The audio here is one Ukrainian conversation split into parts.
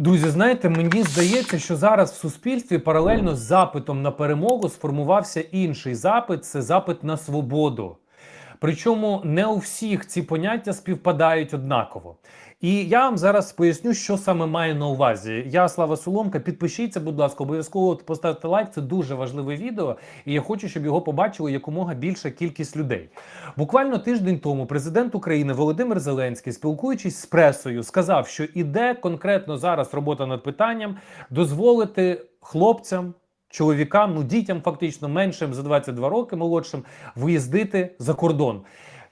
Друзі, знаєте, мені здається, що зараз в суспільстві паралельно з запитом на перемогу сформувався інший запит це запит на свободу. Причому не у всіх ці поняття співпадають однаково. І я вам зараз поясню, що саме маю на увазі. Я Слава Соломка. Підпишіться, будь ласка, обов'язково поставте лайк. Це дуже важливе відео, і я хочу, щоб його побачило якомога більша кількість людей. Буквально тиждень тому президент України Володимир Зеленський, спілкуючись з пресою, сказав, що іде конкретно зараз робота над питанням дозволити хлопцям. Чоловікам, ну дітям фактично меншим за 22 роки молодшим виїздити за кордон.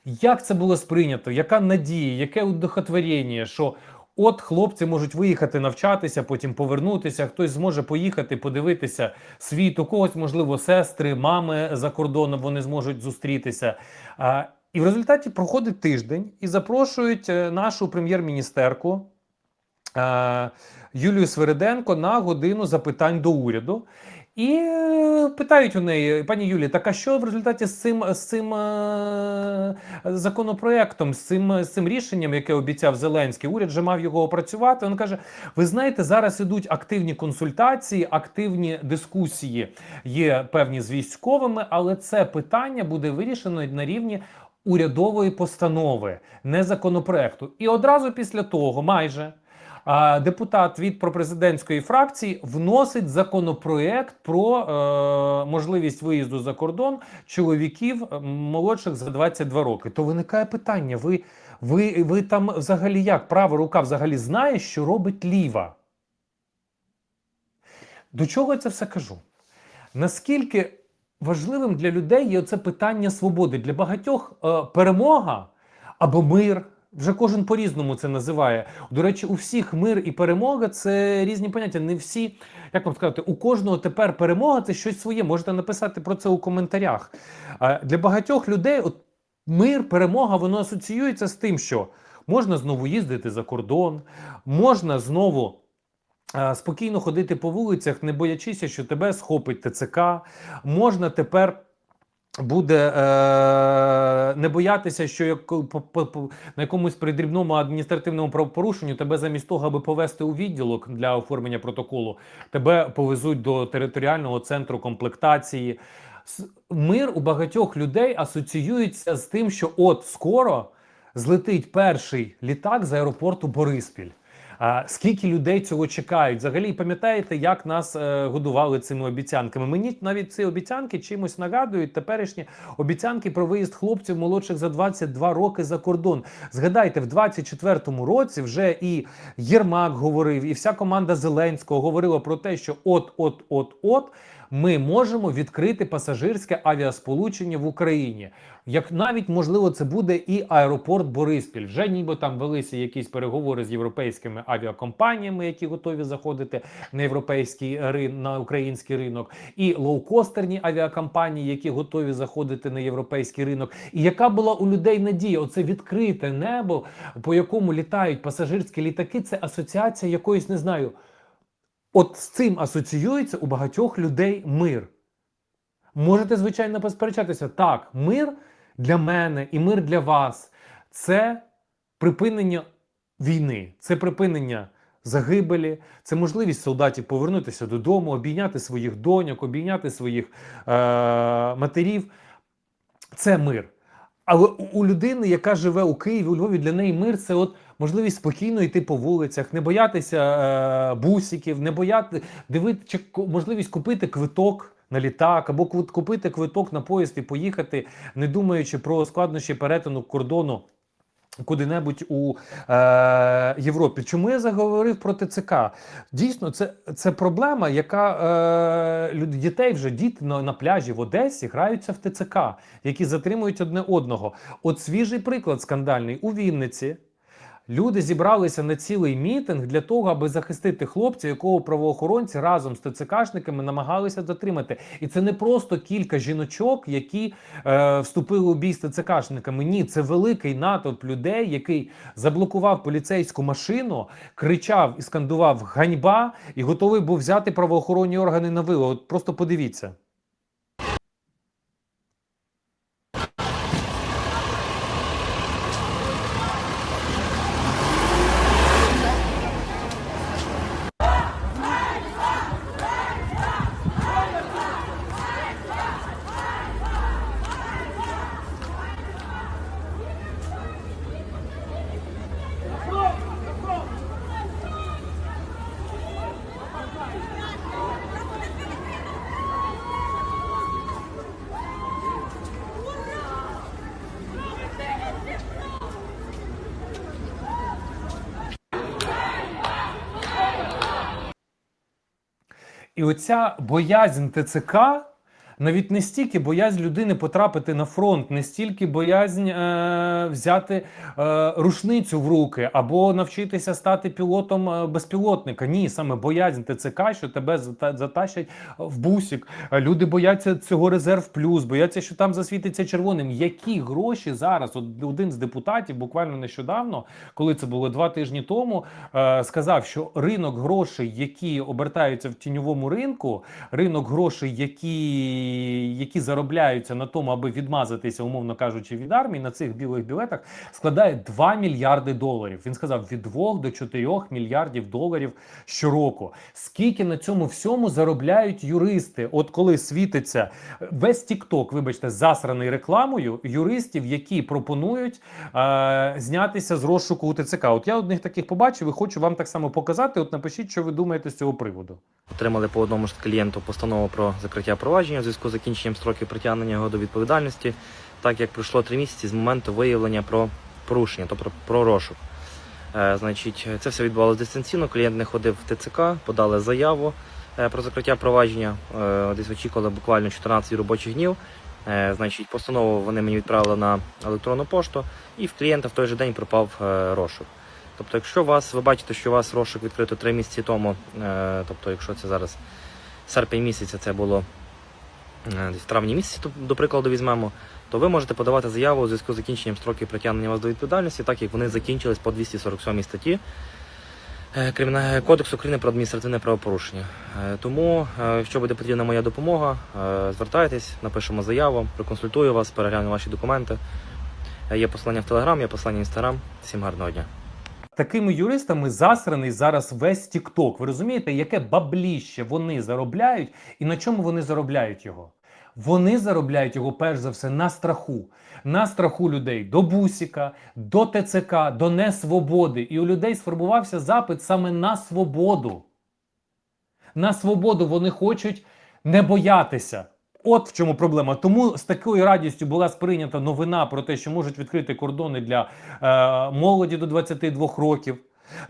Як це було сприйнято? Яка надія, яке удохотворення, що от хлопці можуть виїхати навчатися, потім повернутися, хтось зможе поїхати, подивитися світ, у когось, можливо, сестри, мами за кордоном вони зможуть зустрітися. А, і в результаті проходить тиждень і запрошують е, нашу прем'єр-міністерку. е, Юлію Свириденко на годину запитань до уряду. І е, питають у неї, пані Юлі, так а що в результаті з цим, з цим е, законопроектом, з цим, з цим рішенням, яке обіцяв Зеленський, уряд вже мав його опрацювати. Він каже: ви знаєте, зараз ідуть активні консультації, активні дискусії є певні з військовими, але це питання буде вирішено на рівні. Урядової постанови, не законопроекту, і одразу після того, майже депутат від пропрезидентської фракції вносить законопроект про е, можливість виїзду за кордон чоловіків молодших за 22 роки. То виникає питання: ви, ви, ви там взагалі як права рука взагалі знає, що робить ліва? До чого я це все кажу? Наскільки важливим для людей є це питання свободи? Для багатьох е, перемога або мир. Вже кожен по-різному це називає. До речі, у всіх мир і перемога це різні поняття. Не всі, як вам сказати, у кожного тепер перемога це щось своє. Можете написати про це у коментарях. Для багатьох людей от мир, перемога, воно асоціюється з тим, що можна знову їздити за кордон, можна знову. Спокійно ходити по вулицях, не боячися, що тебе схопить ТЦК. Можна тепер буде е, не боятися, що як, по, по, на якомусь придрібному адміністративному правопорушенню тебе замість того, аби повести у відділок для оформлення протоколу, тебе повезуть до територіального центру комплектації. Мир у багатьох людей асоціюється з тим, що от скоро злетить перший літак з аеропорту Бориспіль. А скільки людей цього чекають? Взагалі, пам'ятаєте, як нас е, годували цими обіцянками? Мені навіть ці обіцянки чимось нагадують теперішні обіцянки про виїзд хлопців молодших за 22 роки за кордон. Згадайте, в 24-му році вже і Єрмак говорив, і вся команда Зеленського говорила про те, що от, от, от, от. Ми можемо відкрити пасажирське авіасполучення в Україні. Як навіть можливо це буде і аеропорт Бориспіль. Вже ніби там велися якісь переговори з європейськими авіакомпаніями, які готові заходити на європейський рин, на український ринок, і лоукостерні авіакомпанії, які готові заходити на європейський ринок. І яка була у людей надія? Оце відкрите небо, по якому літають пасажирські літаки. Це асоціація якоїсь не знаю. От з цим асоціюється у багатьох людей мир. Можете, звичайно, посперечатися. Так, мир для мене і мир для вас це припинення війни, це припинення загибелі, це можливість солдатів повернутися додому, обійняти своїх доньок, обійняти своїх е- матерів. Це мир. Але у- людини, яка живе у Києві, у Львові, для неї мир це от можливість спокійно йти по вулицях, не боятися е, бусиків, не бояти дивити, можливість купити квиток на літак, або купити квиток на поїзд і поїхати, не думаючи про складнощі перетину кордону. Куди-небудь у е, Європі. Чому я заговорив про ТЦК? Дійсно, це, це проблема, яка е, дітей вже діти на, на пляжі в Одесі граються в ТЦК, які затримують одне одного. От свіжий приклад скандальний у Вінниці. Люди зібралися на цілий мітинг для того, аби захистити хлопця, якого правоохоронці разом з ТЦКшниками намагалися затримати. І це не просто кілька жіночок, які е, вступили у бій з ТЦКшниками. Ні, це великий натовп людей, який заблокував поліцейську машину, кричав і скандував ганьба і готовий був взяти правоохоронні органи на вило. Просто подивіться. І оця боязнь ТЦК. Навіть не стільки боязнь людини потрапити на фронт, не стільки боязнь е, взяти е, рушницю в руки або навчитися стати пілотом е, безпілотника. Ні, саме боязнь ТЦК, що тебе зата- затащать в бусік. Люди бояться цього резерв плюс, бояться, що там засвітиться червоним. Які гроші зараз? От один з депутатів буквально нещодавно, коли це було два тижні тому, е, сказав, що ринок грошей, які обертаються в тіньовому ринку, ринок грошей, які, які заробляються на тому, аби відмазатися, умовно кажучи, від армії на цих білих білетах, складає 2 мільярди доларів. Він сказав від 2 до 4 мільярдів доларів щороку. Скільки на цьому всьому заробляють юристи? От коли світиться весь TikTok, вибачте, засраний рекламою юристів, які пропонують е, знятися з розшуку у ТЦК. От я одних таких побачив і хочу вам так само показати. От напишіть, що ви думаєте з цього приводу. Отримали по одному ж клієнту постанову про закриття провадження зв'язку закінченням строків притягнення його до відповідальності, так як пройшло три місяці з моменту виявлення про порушення, тобто про розшук. Е, значить, це все відбувалося дистанційно. Клієнт не ходив в ТЦК, подали заяву е, про закриття провадження. Е, десь очікували буквально 14 робочих днів. Значить, постанову вони мені відправили на електронну пошту, і в клієнта в той же день пропав розшук. Тобто, якщо вас ви бачите, що у вас розшук відкрито три місяці тому, тобто, якщо це зараз серпень місяця, це було в травні місяці, до прикладу, візьмемо, то ви можете подавати заяву у зв'язку з закінченням строків притягнення вас до відповідальності, так як вони закінчились по 247 статті е, кодексу України про адміністративне правопорушення. Е, Тому, е, якщо буде потрібна моя допомога, е, звертайтесь, напишемо заяву, проконсультую вас, перегляну ваші документи. Е, Є послання в Телеграм, є послання в Інстаграм. Всім гарного дня. Такими юристами засраний зараз весь TikTok. Ви розумієте, яке бабліще вони заробляють і на чому вони заробляють його? Вони заробляють його перш за все на страху, на страху людей до бусіка, до ТЦК, до несвободи. І у людей сформувався запит саме на свободу. На свободу вони хочуть не боятися. От в чому проблема. Тому з такою радістю була сприйнята новина про те, що можуть відкрити кордони для е, молоді до 22 років.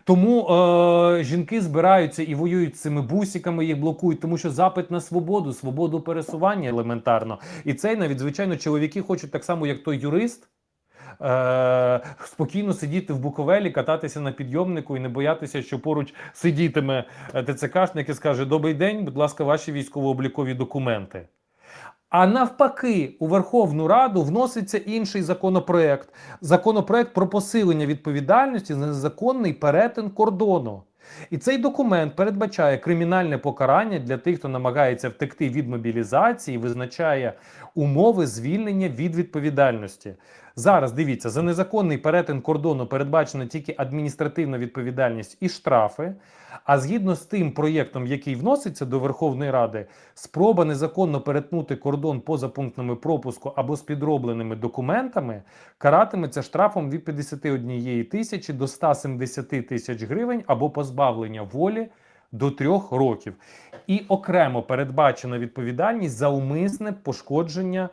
Тому е, жінки збираються і воюють з цими бусиками, їх блокують, тому що запит на свободу, свободу пересування елементарно. І цей навіть звичайно чоловіки хочуть так само, як той юрист. Е, спокійно сидіти в Буковелі, кататися на підйомнику і не боятися, що поруч сидітиме е, ТЦКшник і скаже: Добрий день, будь ласка, ваші військово-облікові документи. А навпаки, у Верховну Раду вноситься інший законопроект. Законопроект про посилення відповідальності за незаконний перетин кордону. І цей документ передбачає кримінальне покарання для тих, хто намагається втекти від мобілізації, визначає умови звільнення від відповідальності. Зараз дивіться, за незаконний перетин кордону передбачена тільки адміністративна відповідальність і штрафи. А згідно з тим проєктом, який вноситься до Верховної Ради, спроба незаконно перетнути кордон поза пунктами пропуску або з підробленими документами каратиметься штрафом від 51 тисячі до 170 тисяч гривень або позбавлення волі до трьох років. І окремо передбачена відповідальність за умисне пошкодження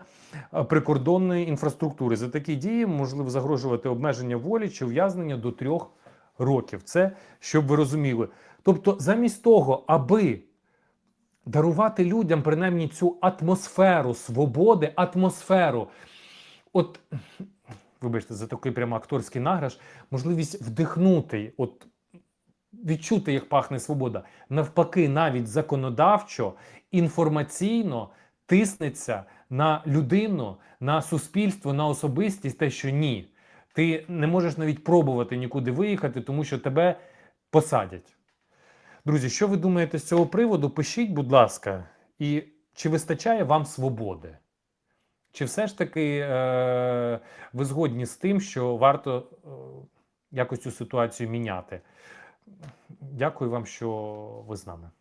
е, прикордонної інфраструктури. За такі дії можливо загрожувати обмеження волі чи ув'язнення до трьох років. Це щоб ви розуміли. Тобто, замість того, аби дарувати людям принаймні цю атмосферу свободи, атмосферу, от вибачте, за такий прямо акторський награш, можливість вдихнути, от відчути, як пахне свобода. Навпаки, навіть законодавчо, інформаційно тиснеться на людину, на суспільство, на особистість, те, що ні. Ти не можеш навіть пробувати нікуди виїхати, тому що тебе посадять. Друзі, що ви думаєте з цього приводу? Пишіть, будь ласка, і чи вистачає вам свободи? Чи все ж таки е, ви згодні з тим, що варто е, якось цю ситуацію міняти? Дякую вам, що ви з нами.